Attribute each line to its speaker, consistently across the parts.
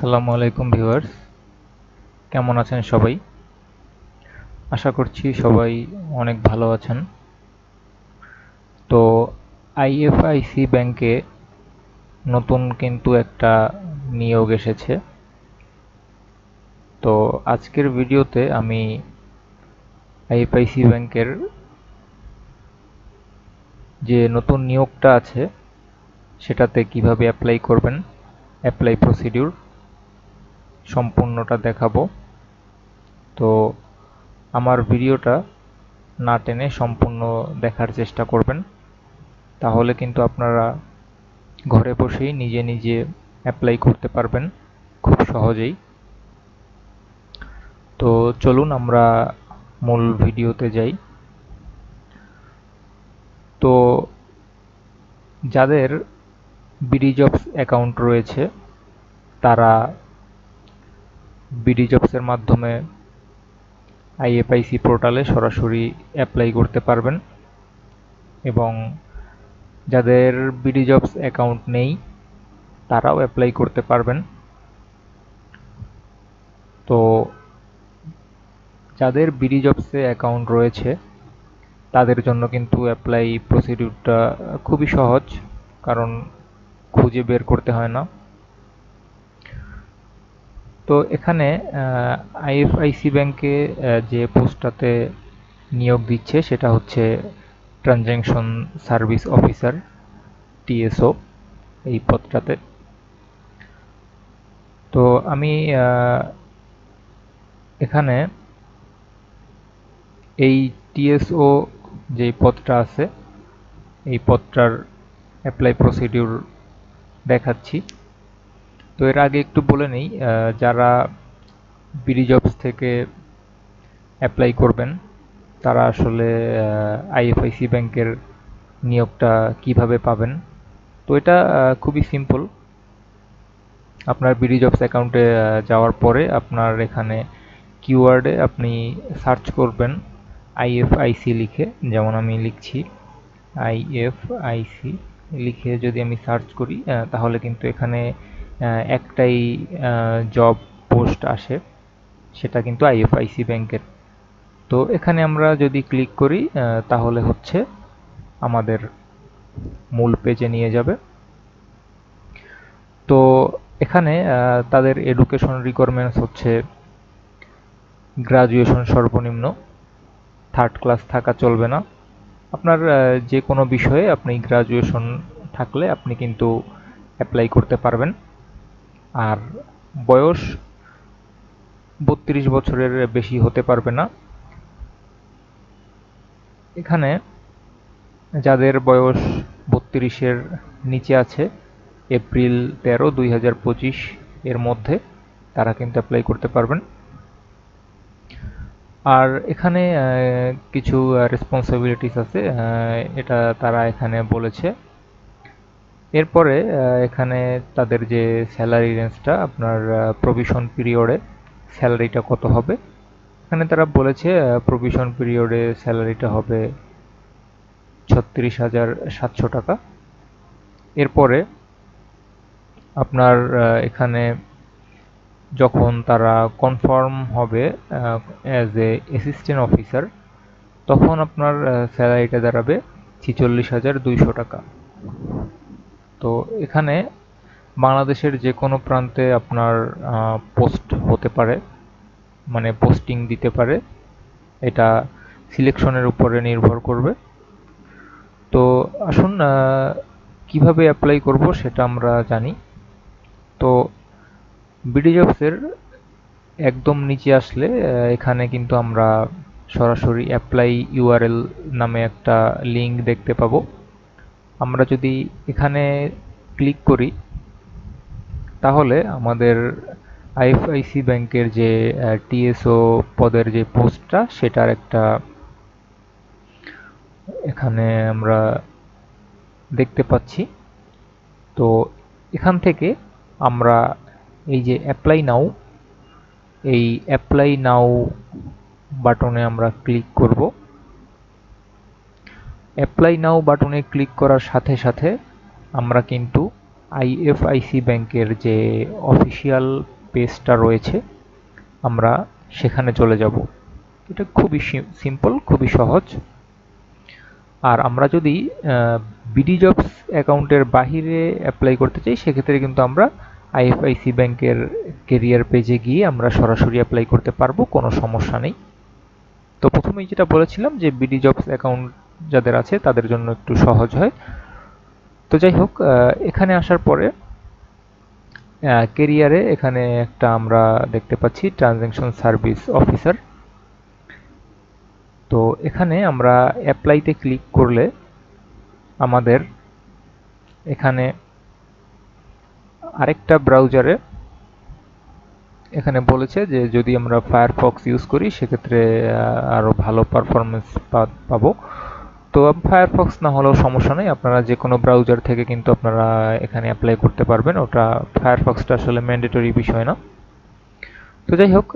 Speaker 1: আসসালামু আলাইকুম ভিউয়ার্স। কেমন আছেন সবাই? আশা করছি সবাই অনেক ভালো আছেন। তো আইএফআইসি ব্যাংকে নতুন কিন্তু একটা নিয়োগ এসেছে। তো আজকের ভিডিওতে আমি আইএফআইসি ব্যাংকের যে নতুন নিয়োগটা আছে, সেটাতে কীভাবে অ্যাপ্লাই করবেন অ্যাপ্লাই প্রসিডিউর সম্পূর্ণটা দেখাবো। তো আমার ভিডিওটা না টেনে সম্পূর্ণ দেখার চেষ্টা করবেন। তাহলে কিন্তু আপনারা ঘরে বসেই নিজে নিজে অ্যাপ্লাই করতে পারবেন খুব সহজেই। তো চলুন আমরা মূল ভিডিওতে যাই। তো যাদের বিডি জবস অ্যাকাউন্ট রয়েছে, তারা বিডি জবসের মাধ্যমে আইএফআইসি পোর্টালে সরাসরি অ্যাপ্লাই করতে পারবেন। এবং যাদের বিডি জবস অ্যাকাউন্ট নেই, তারাও অ্যাপ্লাই করতে পারবেন। তো যাদের বিডি জবসে অ্যাকাউন্ট রয়েছে, তাদের জন্য কিন্তু অ্যাপ্লাই প্রসিডিউরটা খুবই সহজ, কারণ খুঁজে বের করতে হয় না। তো এখানে আইএফআইসি ব্যাংকে যে পোস্টটাতে নিয়োগ দিচ্ছে সেটা হচ্ছে ট্রানজ্যাকশন সার্ভিস অফিসার টিএসও এই পদটাতে। তো আমি এখানে এই টিএসও যে পদটা আছে, এই পদটার অ্যাপ্লাই প্রসিডিউর দেখাচ্ছি। তো এর আগে একটু বলে নেই যারা বিডি জবস থেকে অ্যাপ্লাই করবেন, তারা আসলে আইএফআইসি ব্যাংকের নিয়োগটা কীভাবে পাবেন? তো এটা খুবই সিম্পল আপনার বিডি জবস অ্যাকাউন্টে যাওয়ার পরে আপনার এখানে কিওয়ার্ডে আপনি সার্চ করবেন, আইএফআইসি লিখে, যেমন আমি লিখছি, আইএফআইসি লিখে যদি আমি সার্চ করি তাহলে কিন্তু এখানে একটাই জব পোস্ট আসে, সেটা কিন্তু আইএফআইসি ব্যাংকের তো এখানে আমরা যদি ক্লিক করি তাহলে হচ্ছে আমাদের মূল পেজে নিয়ে যাবে। তো এখানে তাদের এডুকেশন রিকোয়ারমেন্টস হচ্ছে গ্রাজুয়েশন সর্বনিম্ন থার্ড ক্লাস থাকা চলবে না। আপনার যে কোনো বিষয়ে আপনি গ্রাজুয়েশন থাকলে আপনি কিন্তু অ্যাপ্লাই করতে পারবেন। আর বয়স বত্রিশ বছরের বেশি হতে পারবে না। এখানে যাদের বয়স বত্রিশের নিচে আছে, এপ্রিল তেরো, দুই এর মধ্যে তারা কিন্তু অ্যাপ্লাই করতে পারবেন। আর এখানে কিছু রেসপন্সিবিলিটিস আছে। এটা তারা এখানে বলেছে। এরপরে এখানে তাদের যে স্যালারি রেঞ্জটা আপনার প্রভিশন পিরিয়ডে স্যালারিটা কত হবে? এখানে তারা বলেছে প্রভিশন পিরিয়ডে স্যালারিটা হবে ছত্রিশ হাজার সাতশো টাকা। এরপরে, আপনার এখানে যখন তারা কনফার্ম হবে অ্যাজ এ অ্যাসিস্ট্যান্ট অফিসার তখন আপনার স্যালারিটা দাঁড়াবে ছিচল্লিশ হাজার দুইশো টাকা। তো এখানে বাংলাদেশের যে কোনো প্রান্তে আপনার পোস্ট হতে পারে মানে পোস্টিং দিতে পারে। এটা সিলেকশনের উপরে নির্ভর করবে। তো আসুন কীভাবে অ্যাপ্লাই করব সেটা আমরা জানি। তো বিডি জবসের একদম নিচে আসলে এখানে কিন্তু আমরা সরাসরি অ্যাপ্লাই ইউআরএল নামে একটা লিঙ্ক দেখতে পাবো। আমরা যদি এখানে ক্লিক করি, তাহলে আমাদের আইএফআইসি ব্যাংকের যে টিএসও পদের যে পোস্টটা, সেটার একটা এখানে আমরা দেখতে পাচ্ছি। তো এখান থেকে আমরা এই যে অ্যাপ্লাই নাও এই অ্যাপ্লাই নাও বাটনে আমরা ক্লিক করব। অ্যাপ্লাই নাও বাটনে ক্লিক করার সাথে সাথে আমরা কিন্তু আইএফআইসি ব্যাংকের যে অফিসিয়াল পেজটা রয়েছে, আমরা সেখানে চলে যাব। এটা খুবই সিম্পল খুবই সহজ। আর আমরা যদি বিডি জবস অ্যাকাউন্টের বাহিরে অ্যাপ্লাই করতে চাই, সেক্ষেত্রে কিন্তু আমরা আইএফআইসি ব্যাংকের কেরিয়ার পেজে গিয়ে আমরা সরাসরি অ্যাপ্লাই করতে পারব, কোনো সমস্যা নেই। তো প্রথমেই যেটা বলেছিলাম যে বিডি জবস অ্যাকাউন্ট যাদের আছে, তাদের জন্য একটু সহজ হয়। তো যাই হোক এখানে আসার পরে কেরিয়ারে এখানে একটা আমরা দেখতে পাচ্ছি ট্রানজ্যাকশন সার্ভিস অফিসার তো এখানে আমরা অ্যাপ্লাইতে ক্লিক করলে আমাদের এখানে আরেকটা ব্রাউজারে এখানে বলেছে যে যদি আমরা ফায়ারফক্স ইউজ করি, সেক্ষেত্রে আরও ভালো পারফরমেন্স পাবো। তো ফায়ারফক্স না হলেও সমস্যা নেই। আপনারা যে কোনো ব্রাউজার থেকে কিন্তু আপনারা এখানে অ্যাপ্লাই করতে পারবেন। ওটা ফায়ারফক্সটা আসলে ম্যান্ডেটরি বিষয় না। তো যাই হোক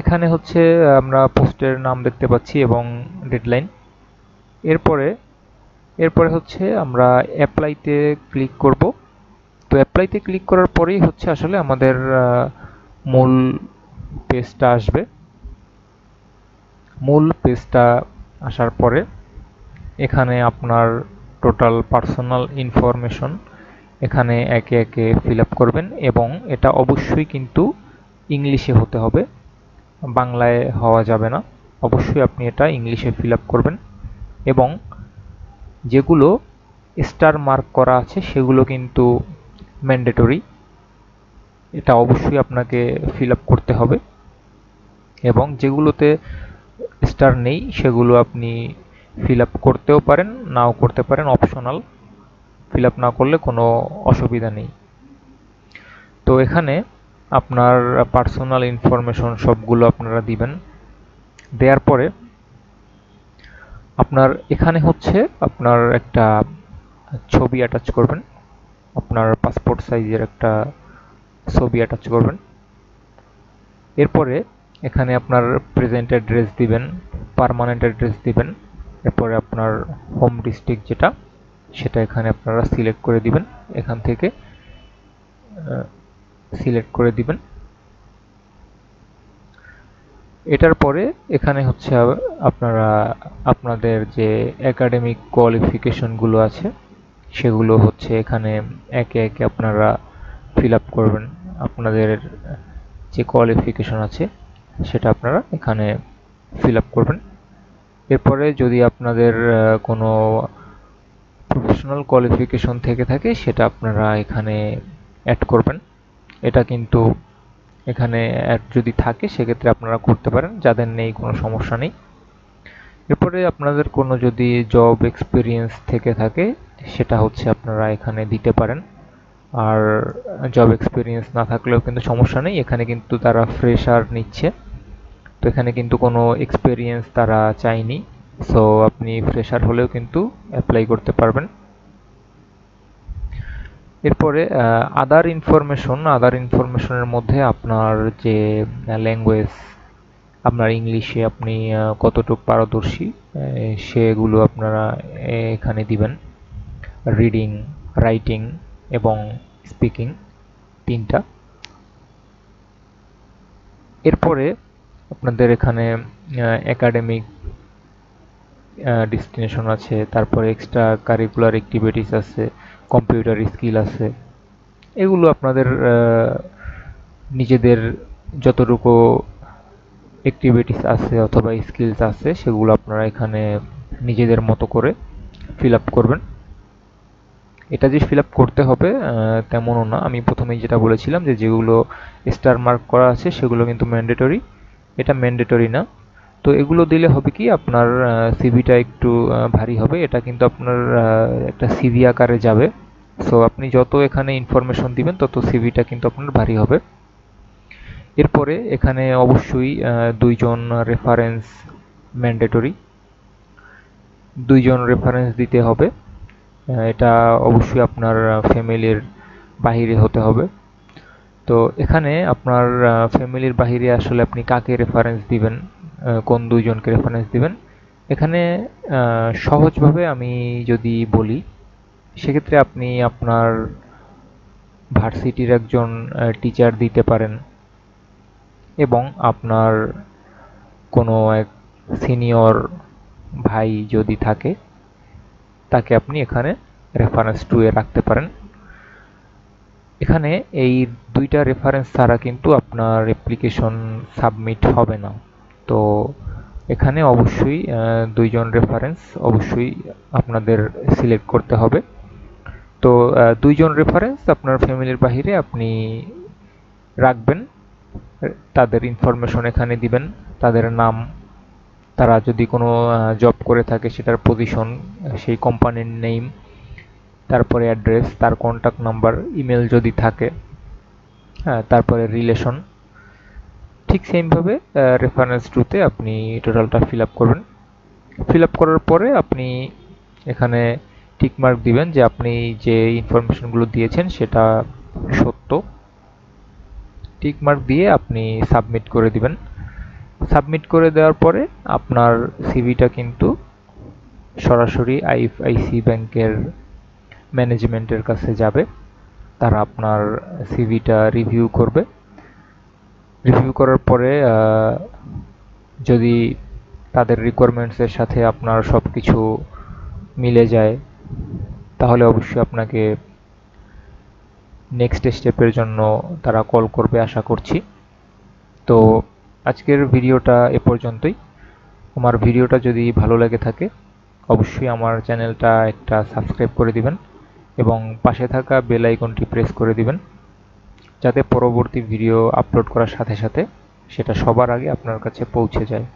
Speaker 1: এখানে হচ্ছে আমরা পোস্টের নাম দেখতে পাচ্ছি এবং ডেডলাইন এরপরে এরপরে হচ্ছে আমরা অ্যাপ্লাইতে ক্লিক করব। তো অ্যাপ্লাইতে ক্লিক করার পরেই হচ্ছে আসলে আমাদের মূল পেজটা আসবে। মূল পেজটা আসার পরে এখানে আপনার টোটাল পার্সোনাল ইনফরমেশন এখানে একে একে ফিল করবেন এবং এটা অবশ্যই কিন্তু ইংলিশে হতে হবে। বাংলায় হওয়া যাবে না। অবশ্যই আপনি এটা ইংলিশে ফিল করবেন এবং যেগুলো স্টার মার্ক করা আছে সেগুলো কিন্তু ম্যান্ডেটরি এটা অবশ্যই আপনাকে ফিল করতে হবে এবং যেগুলোতে স্টার নেই সেগুলো আপনি ফিল আপ করতেও পারেন, নাও করতে পারেন অপশনাল ফিল আপ না করলে কোনো অসুবিধা নেই। তো এখানে আপনার পার্সোনাল ইনফরমেশন সবগুলো আপনারা দিবেন। দেওয়ার পরে আপনার এখানে হচ্ছে আপনার একটা ছবি অ্যাটাচ করবেন। আপনার পাসপোর্ট সাইজের একটা ছবি অ্যাটাচ করবেন। এরপরে এখানে আপনার প্রেজেন্ট অ্যাড্রেস দিবেন পারমানেন্ট অ্যাড্রেস দিবেন। এরপরে আপনার হোম ডিস্ট্রিক্ট যেটা, সেটা এখানে আপনারা সিলেক্ট করে দিবেন। এখান থেকে সিলেক্ট করে দিবেন। এটার পরে এখানে হচ্ছে আপনারা, আপনাদের যে একাডেমিক কোয়ালিফিকেশনগুলো আছে, সেগুলো হচ্ছে এখানে একে একে আপনারা ফিল আপ করবেন। আপনাদের যে কোয়ালিফিকেশন আছে, সেটা আপনারা এখানে ফিল আপ করবেন। এরপরে যদি আপনাদের কোনো প্রফেশনাল কোয়ালিফিকেশন থেকে থাকে, সেটা আপনারা এখানে অ্যাড করবেন। এটা কিন্তু এখানে অ্যাড যদি থাকে, সেক্ষেত্রে আপনারা করতে পারেন, যাদের নেই কোনো সমস্যা নেই। এরপরে আপনাদের কোনো যদি জব এক্সপিরিয়েন্স থেকে থাকে, সেটা হচ্ছে আপনারা এখানে দিতে পারেন। আর জব এক্সপিরিয়েন্স না থাকলেও কিন্তু সমস্যা নেই, এখানে কিন্তু তারা ফ্রেশার নিচ্ছে। তো এখানে কিন্তু কোনো এক্সপিরিয়েন্স তারা চায়নি। সো আপনি ফ্রেশার হলেও কিন্তু অ্যাপ্লাই করতে পারবেন। এরপরে আদার ইনফরমেশন আদার ইনফরমেশনের মধ্যে আপনার যে ল্যাঙ্গুয়েজ আপনার ইংলিশে আপনি কতটুকু পারদর্শী সেগুলো আপনারা এখানে দিবেন। রিডিং রাইটিং এবং স্পিকিং তিনটা। এরপরে আপনাদের এখানে একাডেমিক ডেস্টিনেশন আছে, তারপরে এক্সট্রা কারিকুলার অ্যাক্টিভিটিস আছে কম্পিউটার স্কিল আছে। এগুলো আপনাদের নিজেদের যতটুকু অ্যাক্টিভিটিস আছে অথবা স্কিলস আছে, সেগুলো আপনারা এখানে নিজেদের মতো করে ফিল আপ করবেন। এটা যে ফিল আপ করতে হবে তেমনও না। আমি প্রথমেই যেটা বলেছিলাম যে যেগুলো স্টার মার্ক করা আছে, সেগুলো কিন্তু ম্যান্ডেটরি এটা ম্যান্ডেটরি না। তো এগুলো দিলে হবে কি, আপনার সিভিটা একটু ভারী হবে। এটা কিন্তু আপনার একটা সিভি আকারে যাবে। সো আপনি যত এখানে ইনফরমেশন দিবেন, তত সিভিটা কিন্তু আপনার ভারী হবে। এরপরে এখানে অবশ্যই দুইজন রেফারেন্স ম্যান্ডেটরি দুইজন রেফারেন্স দিতে হবে। এটা অবশ্যই আপনার ফ্যামিলির বাহিরে হতে হবে। তো এখানে আপনার ফ্যামিলির বাহিরে আসলে আপনি কাকে রেফারেন্স দিবেন? কোন দুইজনকে রেফারেন্স দিবেন? এখানে সহজভাবে আমি যদি বলি, সেক্ষেত্রে আপনি আপনার ভার্সিটির একজন টিচার দিতে পারেন এবং আপনার কোনো এক সিনিয়র ভাই যদি থাকে, তাকে আপনি এখানে রেফারেন্স টু এ রাখতে পারেন। এখানে এই দুইটা রেফারেন্স ছাড়া কিন্তু আপনার অ্যাপ্লিকেশন সাবমিট হবে না। তো এখানে অবশ্যই দুইজন রেফারেন্স অবশ্যই আপনাদের সিলেক্ট করতে হবে। তো দুইজন রেফারেন্স আপনার ফ্যামিলির বাহিরে আপনি রাখবেন। তাদের ইনফরমেশন এখানে দিবেন। তাদের নাম, তারা যদি কোনো জব করে থাকে, সেটার পজিশন সেই কোম্পানির নেম তারপরে অ্যাড্রেস তার কন্ট্যাক্ট নাম্বার ইমেল যদি থাকে হ্যাঁ তারপরে রিলেশন ঠিক সেমভাবে রেফারেন্স টুতে আপনি টোটালটা ফিল আপ করবেন। ফিল আপ করার পরে আপনি এখানে টিকমার্ক দিবেন যে আপনি যে ইনফরমেশনগুলো দিয়েছেন সেটা সত্য। টিকমার্ক দিয়ে আপনি সাবমিট করে দিবেন। সাবমিট করে দেওয়ার পরে আপনার সিভিটা কিন্তু সরাসরি আইএফআইসি ব্যাংকের ম্যানেজমেন্টের কাছে যাবে। তারা আপনার সিভিটা রিভিউ করবে। রিভিউ করার পরে যদি তাদের রিকোয়ারমেন্টসের সাথে আপনার সব কিছু মিলে যায়, তাহলে অবশ্যই আপনাকে নেক্সট স্টেপের জন্য তারা কল করবে আশা করছি। তো আজকের ভিডিওটা এ পর্যন্তই। আমার ভিডিওটা যদি ভালো লেগে থাকে, অবশ্যই আমার চ্যানেলটা একটা সাবস্ক্রাইব করে দিবেন। এবং পাশে থাকা বেল আইকনটি প্রেস করে দিবেন, যাতে পরবর্তী ভিডিও আপলোড করার সাথে সাথে সেটা সবার আগে আপনার কাছে পৌঁছে যায়।